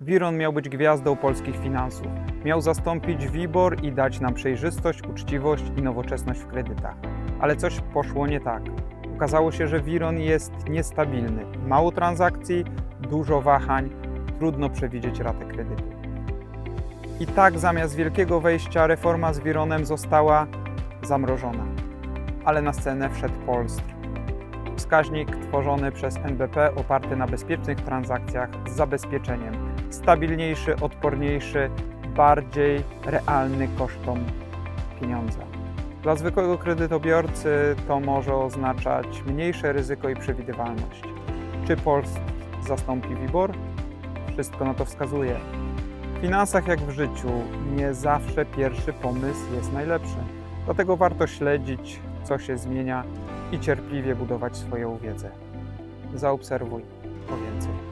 Wiron miał być gwiazdą polskich finansów. Miał zastąpić WIBOR i dać nam przejrzystość, uczciwość i nowoczesność w kredytach. Ale coś poszło nie tak. Okazało się, że Wiron jest niestabilny. Mało transakcji, dużo wahań, trudno przewidzieć ratę kredytu. I tak zamiast wielkiego wejścia reforma z Wironem została zamrożona. Ale na scenę wszedł Polstr. Wskaźnik tworzony przez NBP oparty na bezpiecznych transakcjach z zabezpieczeniem. Stabilniejszy, odporniejszy, bardziej realny kosztom pieniądza. Dla zwykłego kredytobiorcy to może oznaczać mniejsze ryzyko i przewidywalność. Czy Polstr zastąpi WIBOR? Wszystko na to wskazuje. W finansach jak w życiu nie zawsze pierwszy pomysł jest najlepszy. Dlatego warto śledzić, co się zmienia i cierpliwie budować swoją wiedzę. Zaobserwuj po więcej.